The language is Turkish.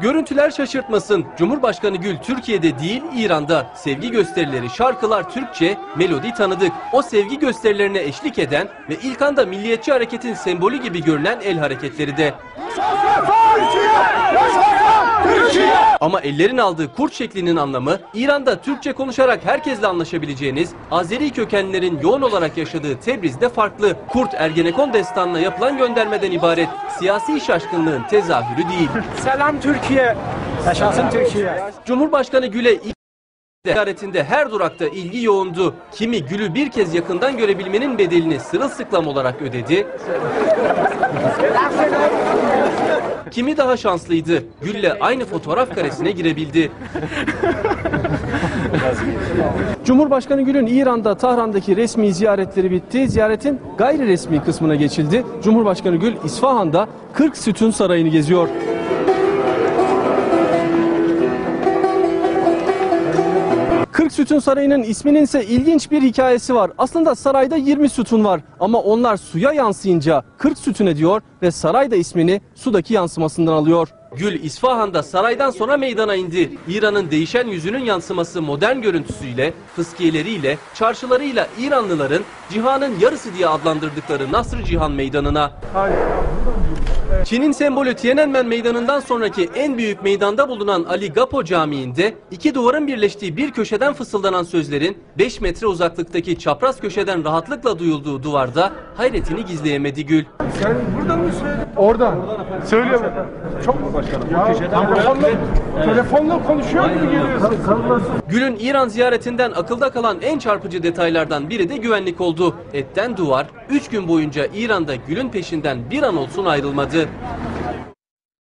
Görüntüler şaşırtmasın. Cumhurbaşkanı Gül Türkiye'de değil İran'da. Sevgi gösterileri, şarkılar Türkçe, melodi tanıdık. O sevgi gösterilerine eşlik eden ve ilk anda milliyetçi hareketin sembolü gibi görünen el hareketleri de. Ama ellerin aldığı kurt şeklinin anlamı İran'da Türkçe konuşarak herkesle anlaşabileceğiniz Azeri kökenlerin yoğun olarak yaşadığı Tebriz'de farklı. Kurt Ergenekon destanına yapılan göndermeden ibaret. Siyasi şaşkınlığın tezahürü değil. Selam Türkiye. Yaşasın Türkiye. Cumhurbaşkanı Gül'e ziyaretinde her durakta ilgi yoğundu. Kimi Gül'ü bir kez yakından görebilmenin bedelini sırılsıklam olarak ödedi. Kimi daha şanslıydı. Gül'le aynı fotoğraf karesine girebildi. Cumhurbaşkanı Gül'ün İran'da Tahran'daki resmi ziyaretleri bitti. Ziyaretin gayri resmi kısmına geçildi. Cumhurbaşkanı Gül İsfahan'da 40 Sütun Sarayı'nı geziyor. 40 Sütun Sarayı'nın isminin ise ilginç bir hikayesi var. Aslında sarayda 20 sütun var ama onlar suya yansıyınca 40 sütun ediyor ve saray da ismini sudaki yansımasından alıyor. Gül İsfahan'da saraydan sonra meydana indi. İran'ın değişen yüzünün yansıması modern görüntüsüyle, fıskiyeleriyle, çarşılarıyla İranlıların cihanın yarısı diye adlandırdıkları Nasr Cihan Meydanı'na. Çin'in sembolü Tiananmen Meydanı'ndan sonraki en büyük meydanda bulunan Ali Gapo Camii'nde iki duvarın birleştiği bir köşeden fısıldanan sözlerin 5 metre uzaklıktaki çapraz köşeden rahatlıkla duyulduğu duvarda hayretini gizleyemedi Gül. Oradan. Söylüyor mu? Çok mu başkanım? Ya, telefonla, telefonla konuşuyor gibi geliyorsun. Gül'ün İran ziyaretinden akılda kalan en çarpıcı detaylardan biri de güvenlik oldu. Etten duvar 3 gün boyunca İran'da Gül'ün peşinden bir an olsun ayrılmadı.